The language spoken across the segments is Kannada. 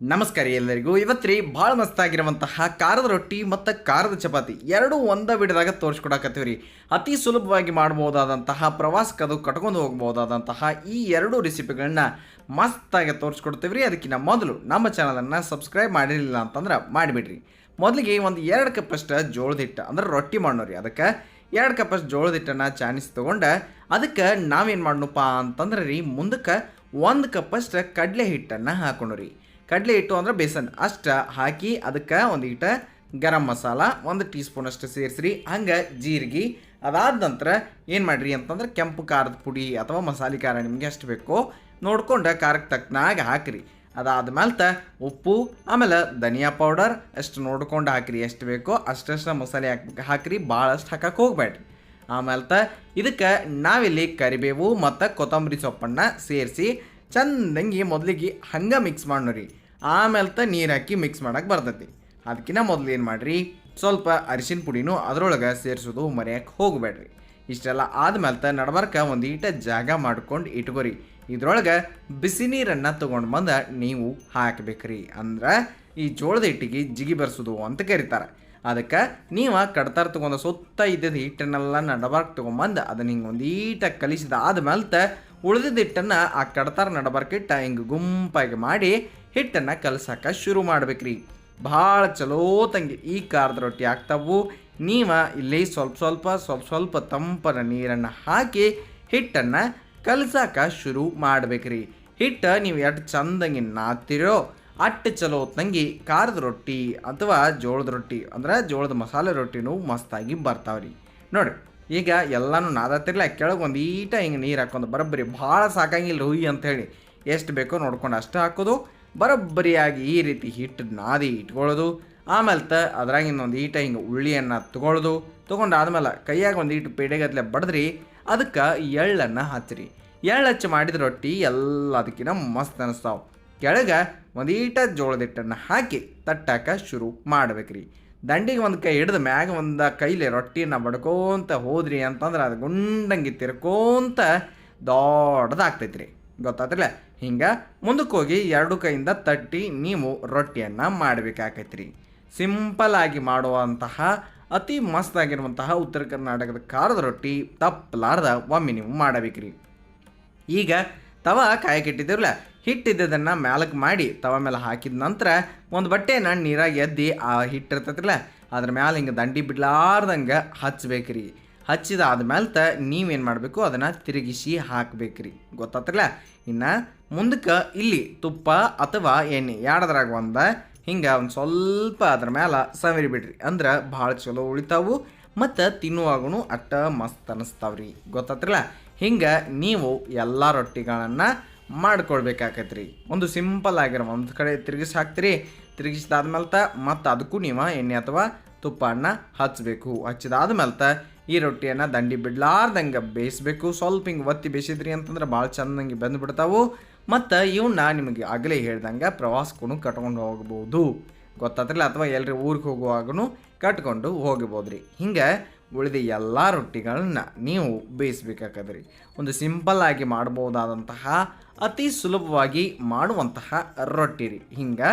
ನಮಸ್ಕಾರ ಎಲ್ಲರಿಗೂ. ಇವತ್ತು ಭಾಳ ಮಸ್ತಾಗಿರುವಂತಹ ಖಾರದ ರೊಟ್ಟಿ ಮತ್ತು ಖಾರದ ಚಪಾತಿ ಎರಡೂ ಒಂದ ಬಿಡದಾಗ ತೋರಿಸ್ಕೊಡಕತ್ತೀವಿ ರೀ ಅತಿ ಸುಲಭವಾಗಿ ಮಾಡ್ಬೋದಾದಂತಹ ಪ್ರವಾಸಕ್ಕದು ಕಟ್ಕೊಂಡು ಹೋಗ್ಬೋದಾದಂತಹ ಈ ಎರಡು ರೆಸಿಪಿಗಳನ್ನ ಮಸ್ತಾಗಿ ತೋರಿಸ್ಕೊಡ್ತೀವಿ ರೀ ಅದಕ್ಕಿಂತ ಮೊದಲು ನಮ್ಮ ಚಾನಲನ್ನು ಸಬ್ಸ್ಕ್ರೈಬ್ ಮಾಡಿರಲಿಲ್ಲ ಅಂತಂದ್ರೆ ಮಾಡಿಬಿಡ್ರಿ. ಮೊದಲಿಗೆ ಒಂದು ಎರಡು ಕಪ್ಪಷ್ಟು ಜೋಳದ ಹಿಟ್ಟು, ಅಂದ್ರೆ ರೊಟ್ಟಿ ಮಾಡೋರಿ ಅದಕ್ಕೆ ಎರಡು ಕಪ್ಪಷ್ಟು ಜೋಳದ ಹಿಟ್ಟನ್ನು ಚಾಣಿಸ್ ತೊಗೊಂಡು, ಅದಕ್ಕೆ ನಾವೇನು ಮಾಡೋಣಪ್ಪ ಅಂತಂದ್ರೆ ರೀ ಮುಂದಕ್ಕೆ ಒಂದು ಕಪ್ಪಷ್ಟು ಕಡಲೆ ಹಿಟ್ಟನ್ನು ಹಾಕೊಂಡು ರೀ ಕಡಲೆ ಹಿಟ್ಟು ಅಂದ್ರೆ ಬೇಸನ್. ಅಷ್ಟು ಹಾಕಿ ಅದಕ್ಕೆ ಒಂದು ಈಟ ಗರಂ ಮಸಾಲ, ಒಂದು ಟೀ ಸ್ಪೂನ್ ಅಷ್ಟು ಸೇರಿಸ್ರಿ. ಹಂಗೆ ಜೀರಿಗೆ, ಅದಾದ ನಂತರ ಏನು ಮಾಡಿರಿ ಅಂತಂದ್ರೆ ಕೆಂಪು ಖಾರದ ಪುಡಿ ಅಥವಾ ಮಸಾಲೆ ಖಾರ ನಿಮಗೆ ಎಷ್ಟು ಬೇಕೋ ನೋಡ್ಕೊಂಡು ಖಾರಕ್ಕೆ ತಕ್ಕನಾಗ ಹಾಕಿರಿ. ಅದಾದ್ಮೇಲೆ ತ ಉಪ್ಪು, ಆಮೇಲೆ ಧನಿಯಾ ಪೌಡರ್ ಅಷ್ಟು ನೋಡ್ಕೊಂಡು ಹಾಕಿರಿ. ಎಷ್ಟು ಬೇಕೋ ಅಷ್ಟಷ್ಟು ಮಸಾಲೆ ಹಾಕ್ಬೇಕು ಹಾಕಿರಿ. ಭಾಳಷ್ಟು ಹಾಕಕ್ಕೆ ಹೋಗ್ಬೇಡ್ರಿ ಆಮೇಲೆ ತ ಇದಕ್ಕೆ ನಾವಿಲ್ಲಿ ಕರಿಬೇವು ಮತ್ತು ಕೊತ್ತಂಬರಿ ಸೊಪ್ಪನ್ನು ಸೇರಿಸಿ ಚಂದಂಗಿ ಮೊದಲಿಗೆ ಹಂಗೆ ಮಿಕ್ಸ್ ಮಾಡೋರಿ ಆಮೇಲೆ ತ ನೀರು ಹಾಕಿ ಮಿಕ್ಸ್ ಮಾಡಕ್ಕೆ ಬರ್ತೈತಿ. ಅದಕ್ಕಿಂತ ಮೊದಲು ಏನು ಮಾಡಿರಿ? ಸ್ವಲ್ಪ ಅರಿಶಿನ ಪುಡಿನೂ ಅದ್ರೊಳಗೆ ಸೇರಿಸೋದು ಮರೆಯಕ್ಕೆ ಹೋಗಬೇಡ್ರಿ ಇಷ್ಟೆಲ್ಲ ಆದ್ಮೇಲೆ ತ ನಡ್ಬರ್ಕ ಒಂದು ಈಟ ಜಾಗ ಮಾಡ್ಕೊಂಡು ಇಟ್ಕೋರಿ. ಇದ್ರೊಳಗೆ ಬಿಸಿ ನೀರನ್ನು ತೊಗೊಂಡು ಬಂದು ನೀವು ಹಾಕಬೇಕ್ರಿ ಅಂದ್ರೆ ಈ ಜೋಳದ ಹಿಟ್ಟಿಗೆ ಜಿಗಿ ಬರ್ಸೋದು ಅಂತ ಕರೀತಾರೆ. ಅದಕ್ಕೆ ನೀವು ಕಡ್ತಾರ ತೊಗೊಂಡು ಸುತ್ತ ಇದ್ದದ ಹಿಟ್ಟನ್ನೆಲ್ಲ ನಡಬಾರ್ಕ್ ತೊಗೊಂಬಂದು ಅದನ್ನ ಹಿಂಗೆ ಒಂದು ಈಟ ಕಲಿಸಿದ ಆದ್ಮೇಲೆ ಉಳಿದಿದ್ದ ಹಿಟ್ಟನ್ನು ಆ ಕಡ್ತಾರ ನಡಬಾರ್ಕಿಟ್ಟ ಹಿಂಗೆ ಗುಂಪಾಗಿ ಮಾಡಿ ಹಿಟ್ಟನ್ನು ಕಲಸಕ್ಕೆ ಶುರು ಮಾಡ್ಬೇಕ್ರಿ. ಭಾಳ ಚಲೋ ತಂಗಿ, ಈ ಖಾರದ ರೊಟ್ಟಿ ಆಗ್ತಾವು. ನೀವು ಇಲ್ಲಿ ಸ್ವಲ್ಪ ಸ್ವಲ್ಪ ಸ್ವಲ್ಪ ಸ್ವಲ್ಪ ತಂಪನ ನೀರನ್ನು ಹಾಕಿ ಹಿಟ್ಟನ್ನು ಕಲ್ಸಕ್ಕೆ ಶುರು ಮಾಡ್ಬೇಕ್ರಿ. ಹಿಟ್ಟು ನೀವು ಎಷ್ಟು ಚಂದಂಗೆ ನಾದ್ತಿರೋ ಅಟ್ಟು ಚಲೋ, ತಂಗಿ ಖಾರದ ರೊಟ್ಟಿ ಅಥವಾ ಜೋಳದ ರೊಟ್ಟಿ, ಅಂದ್ರೆ ಜೋಳದ ಮಸಾಲೆ ರೊಟ್ಟಿನೂ ಮಸ್ತಾಗಿ ಬರ್ತಾವ್ರಿ. ನೋಡಿ ಈಗ ಎಲ್ಲನೂ ಕೆಳಗೆ ಒಂದು ಈಟ ಹಿಂಗೆ ನೀರು ಹಾಕೊಂಡು ಬರೋಬ್ಬರಿ ಭಾಳ ಸಾಕಂಗಿಲ್ಲ ಹುಯ್ಯಿ ಅಂತ ಹೇಳಿ ಎಷ್ಟು ಬೇಕೋ ನೋಡ್ಕೊಂಡು ಅಷ್ಟು ಹಾಕೋದು. ಬರೋಬ್ಬರಿಯಾಗಿ ಈ ರೀತಿ ಹಿಟ್ಟು ನಾದಿ ಇಟ್ಕೊಳ್ಳೋದು ಆಮೇಲೆ ತ ಅದ್ರಾಗಿನ ಒಂದು ಈಟ ಹಿಂಗೆ ಉಳ್ಳಿಯನ್ನು ತೊಗೊಳ್ಳೋದು ತೊಗೊಂಡು ಆದಮೇಲೆ ಕೈಯಾಗ ಒಂದು ಈಟು ಪೇಡೆಗತ್ಲೆ ಬಡದ್ರಿ ಅದಕ್ಕೆ ಎಳ್ಳನ್ನು ಹಚ್ಚಿರಿ ಎಳ್ಳು ಹಚ್ಚಿ ಮಾಡಿದ ರೊಟ್ಟಿ ಎಲ್ಲ ಅದಕ್ಕಿಂತ ಮಸ್ತ್ ಅನಿಸ್ತಾವೆ. ಕೆಳಗೆ ಒಂದೀಟ ಜೋಳದ ಹಿಟ್ಟನ್ನು ಹಾಕಿ ತಟ್ಟಾಕ ಶುರು ಮಾಡ್ಬೇಕ್ರಿ. ದಂಡಿಗೆ ಒಂದು ಕೈ ಹಿಡ್ದು ಮ್ಯಾಗ ಒಂದು ಕೈಲಿ ರೊಟ್ಟಿನ ಬಡ್ಕೋಂತ ಹೋದ್ರಿ ಅಂತಂದ್ರೆ ಅದು ಗುಂಡಂಗಿ ತಿರ್ಕೋಂತ ದೊಡ್ಡದಾಗ್ತೈತಿ ರೀ ಗೊತ್ತಾತಿಲ್ಲ? ಹಿಂಗೆ ಮುಂದಕ್ಕೆ ಹೋಗಿ ಎರಡು ಕೈಯಿಂದ ತಟ್ಟಿ ನೀವು ರೊಟ್ಟಿಯನ್ನು ಮಾಡಬೇಕಾಕೈತಿ ಸಿಂಪಲ್ ಆಗಿ ಮಾಡುವಂತಹ, ಅತಿ ಮಸ್ತ್ ಆಗಿರುವಂತಹ ಉತ್ತರ ಕರ್ನಾಟಕದ ಖಾರದ ರೊಟ್ಟಿ ತಪ್ಪಲಾರ್ದ ಒಮ್ಮೆ ನೀವು ಮಾಡಬೇಕ್ರಿ. ಈಗ ತವ ಕಾಯಕ್ಕಿಟ್ಟಿದ್ದೀರಲ್ಲ ಹಿಟ್ಟಿದ್ದದನ್ನು ಮ್ಯಾಲಕ್ಕೆ ಮಾಡಿ ತವ ಮೇಲೆ ಹಾಕಿದ ನಂತರ ಒಂದು ಬಟ್ಟೆನ ನೀರಾಗಿ ಎದ್ದಿ ಆ ಹಿಟ್ಟು ಇರ್ತೈತಿಲ್ಲ ಅದ್ರ ಮ್ಯಾಲೆ ಹಿಂಗೆ ದಂಡಿ ಬಿಡ್ಲಾರ್ದಂಗೆ ಹಚ್ಬೇಕ್ರಿ. ಹಚ್ಚಿದ ಆದ್ಮೇಲೆ ತ ನೀವೇನು ಮಾಡಬೇಕು, ಅದನ್ನು ತಿರುಗಿಸಿ ಹಾಕ್ಬೇಕ್ರಿ. ಗೊತ್ತಾತ್ರಲ್ಲ ಇನ್ನು ಮುಂದಕ್ಕೆ ಇಲ್ಲಿ ತುಪ್ಪ ಅಥವಾ ಎಣ್ಣೆ ಎರಡದ್ರಾಗ ಒಂದು, ಹಿಂಗೆ ಒಂದು ಸ್ವಲ್ಪ ಅದ್ರ ಮೇಲೆ ಸವರಿ ಬಿಡ್ರಿ. ಅಂದ್ರೆ ಭಾಳ ಚಲೋ ಉಳಿತಾವು ಮತ್ತು ತಿನ್ನುವಾಗೂ ಅಟ್ಟ ಮಸ್ತ್ ಅನಿಸ್ತಾವ್ರಿ. ಗೊತ್ತಾತ್ರಲ್ಲ ಹಿಂಗೆ ನೀವು ಎಲ್ಲ ರೊಟ್ಟಿಗಳನ್ನು ಮಾಡ್ಕೊಳ್ಬೇಕಾಕೈತ್ರಿ. ಒಂದು ಸಿಂಪಲ್ ಆಗಿರೋ ಒಂದು ಕಡೆ ತಿರುಗಿಸಿ ಹಾಕ್ತೀರಿ. ತಿರುಗಿಸಿದಾದ್ಮೇಲೆ ತ ಮತ್ತು ಅದಕ್ಕೂ ನೀವು ಎಣ್ಣೆ ಅಥವಾ ತುಪ್ಪ ಅನ್ನ ಹಚ್ಚಬೇಕು ಹಚ್ಚಿದಾದ್ಮೇಲೆ ತ ಈ ರೊಟ್ಟಿಯನ್ನು ದಂಡಿ ಬಿಡ್ಲಾರ್ದಂಗೆ ಬೇಯಿಸ್ಬೇಕು. ಸ್ವಲ್ಪ ಹಿಂಗೆ ಒತ್ತಿ ಬೇಯಿಸಿದ್ರಿ ಅಂತಂದ್ರೆ ಭಾಳ ಚಂದಂಗೆ ಬೆಂದು ಬಿಡ್ತಾವು ಮತ್ತು ಇವನ್ನ ನಿಮಗೆ ಆಗಲೇ ಹೇಳ್ದಂಗೆ ಪ್ರವಾಸಕ್ಕೂ ಕಟ್ಕೊಂಡು ಹೋಗ್ಬೋದು. ಗೊತ್ತಾದ್ರಲ್ಲ ಅಥವಾ ಎಲ್ಲರೂ ಊರಿಗೆ ಹೋಗುವಾಗೂ ಕಟ್ಕೊಂಡು ಹೋಗ್ಬೋದು ರೀ ಹಿಂಗೆ ಉಳಿದ ಎಲ್ಲ ರೊಟ್ಟಿಗಳನ್ನ ನೀವು ಬೇಯಿಸ್ಬೇಕಾಗದ್ರಿ. ಒಂದು ಸಿಂಪಲ್ ಆಗಿ ಮಾಡ್ಬೋದಾದಂತಹ ಅತಿ ಸುಲಭವಾಗಿ ಮಾಡುವಂತಹ ರೊಟ್ಟಿ ರೀ. ಹಿಂಗೆ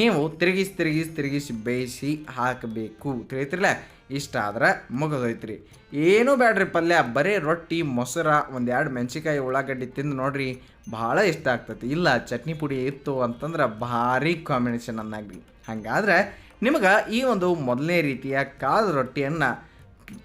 ನೀವು ತಿರುಗಿಸಿ ತಿರುಗಿಸಿ ತಿರುಗಿಸಿ ಬೇಯಿಸಿ ಹಾಕಬೇಕು. ತಿಳಿತಿರಲ ಇಷ್ಟ ಆದ್ರೆ ಮುಗಿದೋಯ್ತ್ರಿ. ಏನೂ ಬೇಡ್ರಿ ಪಲ್ಯ, ಬರೀ ರೊಟ್ಟಿ, ಮೊಸರ, ಒಂದೆರಡು ಮೆಣಸಿಕಾಯಿ ಉಳ್ಳಾಗಡ್ಡಿ ತಿಂದು ನೋಡ್ರಿ ಭಾಳ ಇಷ್ಟ ಆಗ್ತೈತಿ. ಇಲ್ಲ, ಚಟ್ನಿ ಪುಡಿ ಇತ್ತು ಅಂತಂದ್ರೆ ಭಾರಿ ಕಾಂಬಿನೇಷನ್ ಅನ್ನಾಗ್ರಿ ಹಾಗಾದ್ರೆ ನಿಮಗೆ ಈ ಒಂದು ಮೊದಲನೇ ರೀತಿಯ ಕಾದ ರೊಟ್ಟಿಯನ್ನು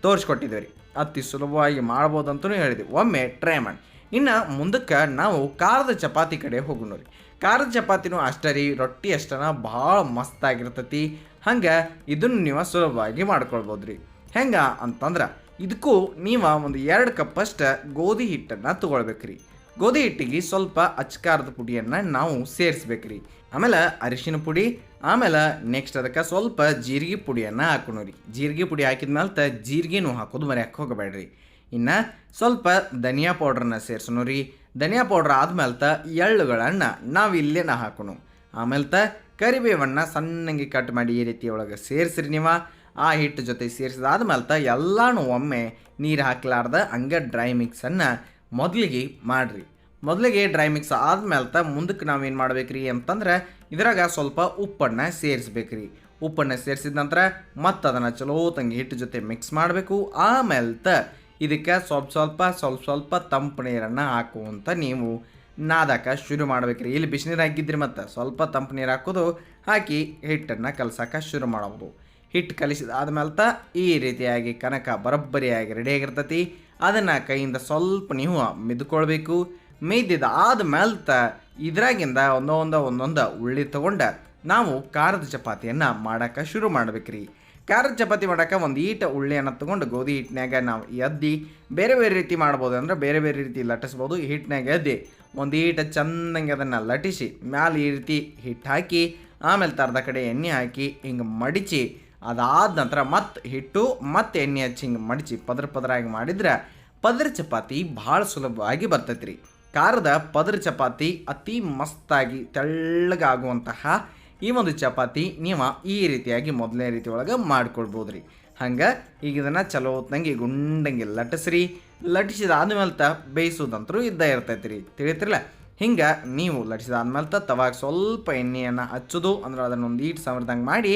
ತೋರಿಸ್ಕೊಟ್ಟಿದ್ದೇವೆ ರೀ. ಅತಿ ಸುಲಭವಾಗಿ ಮಾಡ್ಬೋದು ಅಂತಲೂ ಹೇಳಿದ್ವಿ. ಒಮ್ಮೆ ಟ್ರೈ ಮಾಡಿ. ಇನ್ನು ಮುಂದಕ್ಕೆ ನಾವು ಖಾರದ ಚಪಾತಿ ಕಡೆ ಹೋಗೋಣ ರೀ. ಖಾರದ ಚಪಾತಿನೂ ಅಷ್ಟೇ ರೀ. ರೊಟ್ಟಿ ಅಷ್ಟನ ಭಾಳ ಮಸ್ತಾಗಿರ್ತೈತಿ. ಹಂಗೆ ಇದನ್ನು ನೀವು ಸುಲಭವಾಗಿ ಮಾಡ್ಕೊಳ್ಬೋದು ರೀ. ಹೆಂಗೆ ಅಂತಂದ್ರೆ, ಇದಕ್ಕೂ ನೀವು ಒಂದು ಎರಡು ಕಪ್ಪಷ್ಟು ಗೋಧಿ ಹಿಟ್ಟನ್ನು ತೊಗೊಳ್ಬೇಕ್ರಿ. ಗೋಧಿ ಹಿಟ್ಟಿಗೆ ಸ್ವಲ್ಪ ಅಚ್ಕಾರದ ಪುಡಿಯನ್ನು ನಾವು ಸೇರಿಸ್ಬೇಕ್ರಿ. ಆಮೇಲೆ ಅರಿಶಿನ ಪುಡಿ, ಆಮೇಲೆ ನೆಕ್ಸ್ಟ್ ಅದಕ್ಕೆ ಸ್ವಲ್ಪ ಜೀರಿಗೆ ಪುಡಿಯನ್ನು ಹಾಕೋಣ ರೀ ಜೀರಿಗೆ ಪುಡಿ ಹಾಕಿದ್ಮೇಲೆ ತ ಜೀರಿಗೆನೂ ಹಾಕೋದು ಮರ್ಯಾಕೆ ಹೋಗಬೇಡ್ರಿ. ಇನ್ನು ಸ್ವಲ್ಪ ಧನಿಯಾ ಪೌಡ್ರನ್ನ ಸೇರಿಸೋಣ ರೀ ಧನಿಯಾ ಪೌಡ್ರ್ ಆದ್ಮೇಲೆ ತ ಎಳ್ಳುಗಳನ್ನು ನಾವು ಇಲ್ಲೇನ ಹಾಕೋಣ ಆಮೇಲೆ ತ ಕರಿಬೇವನ್ನು ಸಣ್ಣಗೆ ಕಟ್ ಮಾಡಿ ಈ ರೀತಿ ಒಳಗೆ ಸೇರಿಸ್ರಿ ನೀವು. ಆ ಹಿಟ್ಟು ಜೊತೆ ಸೇರಿಸಿದಾದ್ಮೇಲೆ ತ ಎಲ್ಲನೂ ಒಮ್ಮೆ ನೀರು ಹಾಕ್ಲಾರ್ದ ಹಂಗೆ ಡ್ರೈ ಮಿಕ್ಸನ್ನು ಮೊದಲಿಗೆ ಮಾಡಿರಿ. ಮೊದಲಿಗೆ ಡ್ರೈ ಮಿಕ್ಸ್ ಆದ್ಮೇಲೆ ಮುಂದಕ್ಕೆ ನಾವೇನು ಮಾಡ್ಬೇಕ್ರಿ ಅಂತಂದ್ರೆ ಇದ್ರಾಗ ಸ್ವಲ್ಪ ಉಪ್ಪನ್ನು ಸೇರಿಸ್ಬೇಕ್ರಿ. ಉಪ್ಪನ್ನು ಸೇರಿಸಿದ ನಂತರ ಮತ್ತೆ ಅದನ್ನು ಚಲೋ ತಂಗಿ ಹಿಟ್ಟು ಜೊತೆ ಮಿಕ್ಸ್ ಮಾಡಬೇಕು. ಆಮೇಲೆ ತ ಇದಕ್ಕೆ ಸ್ವಲ್ಪ ಸ್ವಲ್ಪ ಸ್ವಲ್ಪ ಸ್ವಲ್ಪ ತಂಪು ನೀರನ್ನು ಹಾಕುವಂತ ನೀವು ನಾದಕ ಶುರು ಮಾಡ್ಬೇಕ್ರಿ. ಇಲ್ಲಿ ಬಿಸಿನೀರು ಹಾಕಿದ್ರಿ ಮತ್ತು ಸ್ವಲ್ಪ ತಂಪು ನೀರು ಹಾಕೋದು, ಹಾಕಿ ಹಿಟ್ಟನ್ನು ಕಲಸಕ್ಕೆ ಶುರು ಮಾಡಬಹುದು. ಹಿಟ್ಟು ಕಲಿಸಿದ ಆದ್ಮೇಲೆ ಈ ರೀತಿಯಾಗಿ ಕನಕ ಬರೋಬ್ಬರಿಯಾಗಿ ರೆಡಿಯಾಗಿರ್ತೈತಿ ಅದನ್ನು ಕೈಯಿಂದ ಸ್ವಲ್ಪ ನೀವು ಮಿದ್ಕೊಳ್ಬೇಕು. ಮೇಯ್ದಿದ ಆದ ಮೇಲ್ತ ಇದ್ರಾಗಿಂದ ಒಂದೊಂದು ಒಂದೊಂದು ಉಳ್ಳಿ ತಗೊಂಡ ನಾವು ಖಾರದ ಚಪಾತಿಯನ್ನು ಮಾಡೋಕೆ ಶುರು ಮಾಡ್ಬೇಕ್ರಿ. ಖಾರದ ಚಪಾತಿ ಮಾಡೋಕೆ ಒಂದು ಈಟ ಉಳ್ಳಿಯನ್ನು ತೊಗೊಂಡು ಗೋಧಿ ಹಿಟ್ಟಿನಾಗ ನಾವು ಎದ್ದಿ ಬೇರೆ ಬೇರೆ ರೀತಿ ಮಾಡ್ಬೋದು ಅಂದ್ರೆ ಬೇರೆ ಬೇರೆ ರೀತಿ ಲಟ್ಟಿಸ್ಬೋದು. ಹಿಟ್ಟಿನಾಗ ಎದ್ದಿ ಒಂದು ಈಟ ಚೆನ್ನಾಗಿ ಅದನ್ನು ಲಟಿಸಿ ಮ್ಯಾಲೆ ಈ ರೀತಿ ಹಿಟ್ಟು ಹಾಕಿ ಆಮೇಲೆ ತರದ ಕಡೆ ಎಣ್ಣೆ ಹಾಕಿ ಹಿಂಗೆ ಮಡಿಚಿ ಅದಾದ ನಂತರ ಮತ್ತೆ ಹಿಟ್ಟು ಮತ್ತೆ ಎಣ್ಣೆ ಹಚ್ಚಿ ಹಿಂಗೆ ಮಡಿಚಿ ಪದ್ರ ಪದರಾಗಿ ಮಾಡಿದ್ರೆ ಪದರ ಚಪಾತಿ ಭಾಳ ಸುಲಭವಾಗಿ ಬರ್ತೈತೆ ರೀ ಖಾರದ ಪದರ ಚಪಾತಿ ಅತಿ ಮಸ್ತಾಗಿ ತೆಳ್ಳಗಾಗುವಂತಹ ಈ ಒಂದು ಚಪಾತಿ ನೀವು ಈ ರೀತಿಯಾಗಿ ಮೊದಲನೇ ರೀತಿ ಒಳಗೆ ಮಾಡ್ಕೊಳ್ಬೋದು ರೀ ಹಂಗೆ ಈಗ ಇದನ್ನು ಚಲೋ ಹೊತ್ನಂಗೆ ಗುಂಡಂಗೆ ಲಟ್ಟಿಸ್ರಿ. ಲಟಿಸಿದ ಆದ್ಮೇಲೆ ತ ಬೇಯಿಸೋದಂತರೂ ಇದ್ದೇ ಇರ್ತೈತೆ ರೀ ತಿಳಿತಿರಲ್ಲ? ಹಿಂಗೆ ನೀವು ಲಟಿಸಿದ ತ ತವಾಗ ಸ್ವಲ್ಪ ಎಣ್ಣೆಯನ್ನು ಹಚ್ಚೋದು, ಅಂದ್ರೆ ಅದನ್ನೊಂದು ಈಟ್ ಸಮರ್ದಂಗೆ ಮಾಡಿ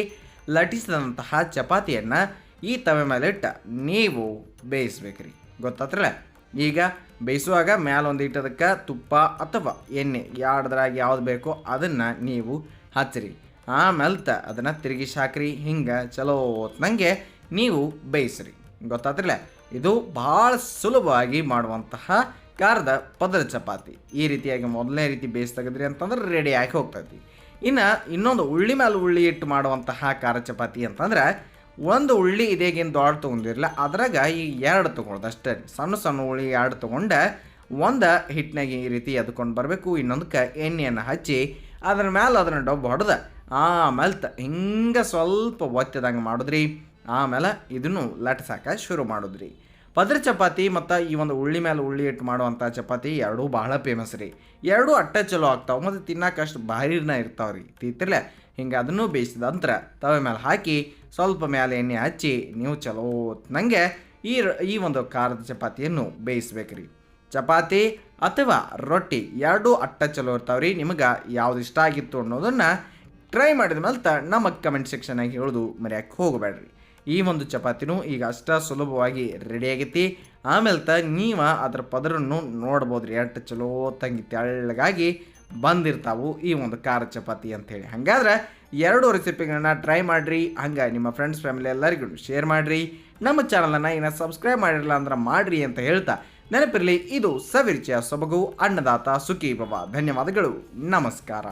ಲಟಿಸಿದಂತಹ ಚಪಾತಿಯನ್ನು ಈ ತವೆ ಮೇಲೆ ಇಟ್ಟು ನೀವು ಬೇಯಿಸ್ಬೇಕ್ರಿ. ಗೊತ್ತಾತ್ರಲ್ಲ ಈಗ ಬೇಯಿಸುವಾಗ ಮ್ಯಾಲ ಒಂದು ಇಟ್ಟದಕ್ಕೆ ತುಪ್ಪ ಅಥವಾ ಎಣ್ಣೆ ಎರಡದ್ರಾಗ ಯಾವ್ದು ಬೇಕೋ ಅದನ್ನು ನೀವು ಹಚ್ಚಿರಿ. ಆಮೇಲೆ ತ ಅದನ್ನು ತಿರುಗಿ ಹಾಕ್ರಿ ಹಿಂಗೆ ಚಲೋ ಹೊತ್ನಂಗೆ ನೀವು ಬೇಯಿಸ್ರಿ. ಗೊತ್ತಾತ್ರಲ್ಲ ಇದು ಭಾಳ ಸುಲಭವಾಗಿ ಮಾಡುವಂತಹ ಖಾರದ ಪದರ ಚಪಾತಿ. ಈ ರೀತಿಯಾಗಿ ಮೊದಲನೇ ರೀತಿ ಬೇಯಿಸಿ ಅಂತಂದ್ರೆ ರೆಡಿ ಆಗಿ ಹೋಗ್ತೈತಿ. ಇನ್ನು ಇನ್ನೊಂದು ಉಳ್ಳಿ ಮೇಲೆ ಉಳ್ಳಿ ಇಟ್ಟು ಮಾಡುವಂತಹ ಖಾರ ಚಪಾತಿ ಅಂತಂದ್ರೆ ಒಂದು ಉಳ್ಳಿ ಇದೇಗೇನು ದೊಡ್ಡ ತೊಗೊಂಡಿರಲಿಲ್ಲ, ಅದ್ರಾಗ ಈ ಎರಡು ತೊಗೊಳ್ದು ಅಷ್ಟೇ. ಸಣ್ಣ ಸಣ್ಣ ಉಳ್ಳಿ ಎರಡು ತೊಗೊಂಡೆ, ಒಂದು ಹಿಟ್ಟಿನಾಗ ಈ ರೀತಿ ಎದ್ಕೊಂಡು ಬರಬೇಕು ಇನ್ನೊಂದಕ್ಕೆ ಎಣ್ಣೆಯನ್ನು ಹಚ್ಚಿ ಅದ್ರ ಮೇಲೆ ಅದನ್ನು ಡಬ್ಬು ಹೊಡೆದ ಆಮೇಲೆ ತ ಹಿಂಗೆ ಸ್ವಲ್ಪ ಒತ್ತಿದಂಗೆ ಮಾಡಿದ್ರಿ. ಆಮೇಲೆ ಇದನ್ನು ಲಟ್ಸಾಕ ಶುರು ಮಾಡಿದ್ರಿ. ಪದ್ರ ಚಪಾತಿ ಮತ್ತು ಈ ಒಂದು ಉಳ್ಳಿ ಮೇಲೆ ಉಳ್ಳಿ ಇಟ್ಟು ಮಾಡುವಂಥ ಚಪಾತಿ ಎರಡೂ ಭಾಳ ಫೇಮಸ್ ರೀ. ಎರಡೂ ಅಟ್ಟ ಚಲೋ ಆಗ್ತಾವೆ, ಮತ್ತು ತಿನ್ನಕ್ಕೆ ಅಷ್ಟು ಭಾರಿನ ಇರ್ತಾವೆ ರೀ. ತೀತಿರ್ಲೆ ಹಿಂಗೆ ಅದನ್ನು ಬೇಯಿಸಿದ ನಂತರ ತವೆ ಮೇಲೆ ಹಾಕಿ ಸ್ವಲ್ಪ ಮೇಲೆ ಎಣ್ಣೆ ಹಚ್ಚಿ ನೀವು ಚಲೋ ನನಗೆ ಈ ಈ ಒಂದು ಖಾರದ ಚಪಾತಿಯನ್ನು ಬೇಯಿಸ್ಬೇಕ್ರಿ ಚಪಾತಿ ಅಥವಾ ರೊಟ್ಟಿ ಎರಡೂ ಅಟ್ಟ ಚಲೋ ಇರ್ತಾವ್ರಿ ನಿಮಗೆ ಯಾವ್ದು ಇಷ್ಟ ಆಗಿತ್ತು ಅನ್ನೋದನ್ನು ಟ್ರೈ ಮಾಡಿದ ಮೇಲೆ ತ ನಮಗೆ ಕಮೆಂಟ್ ಸೆಕ್ಷನಾಗಿ ಹೇಳೋದು ಮರ್ಯಾಕೆ ಹೋಗಬೇಡ್ರಿ. ಈ ಒಂದು ಚಪಾತಿನೂ ಈಗ ಅಷ್ಟ ಸುಲಭವಾಗಿ ರೆಡಿ ಆಗೈತಿ ಆಮೇಲೆ ತ ನೀವು ಅದ್ರ ಪದರನ್ನು ನೋಡ್ಬೋದು ರೀ ಎಷ್ಟು ಚಲೋ ತಂಗಿ ತೆಳ್ಳಗಾಗಿ ಬಂದಿರ್ತಾವು ಈ ಒಂದು ಖಾರ ಚಪಾತಿ ಅಂಥೇಳಿ ಹಾಗಾದ್ರೆ ಎರಡು ರೆಸಿಪಿಗಳನ್ನ ಟ್ರೈ ಮಾಡಿರಿ. ಹಂಗೆ ನಿಮ್ಮ ಫ್ರೆಂಡ್ಸ್ ಫ್ಯಾಮಿಲಿ ಎಲ್ಲರಿಗೂ ಶೇರ್ ಮಾಡಿರಿ. ನಮ್ಮ ಚಾನಲನ್ನು ಇನ್ನು ಸಬ್ಸ್ಕ್ರೈಬ್ ಮಾಡಿರಲ್ಲ ಅಂದ್ರೆ ಮಾಡಿರಿ ಅಂತ ಹೇಳ್ತಾ ನೆನಪಿರಲಿ, ಇದು ಸವಿರ್ಚಯ ಸೊಬಗು, ಅನ್ನದಾತ ಸುಖಿ ಬಾಬಾ ಧನ್ಯವಾದಗಳು. ನಮಸ್ಕಾರ.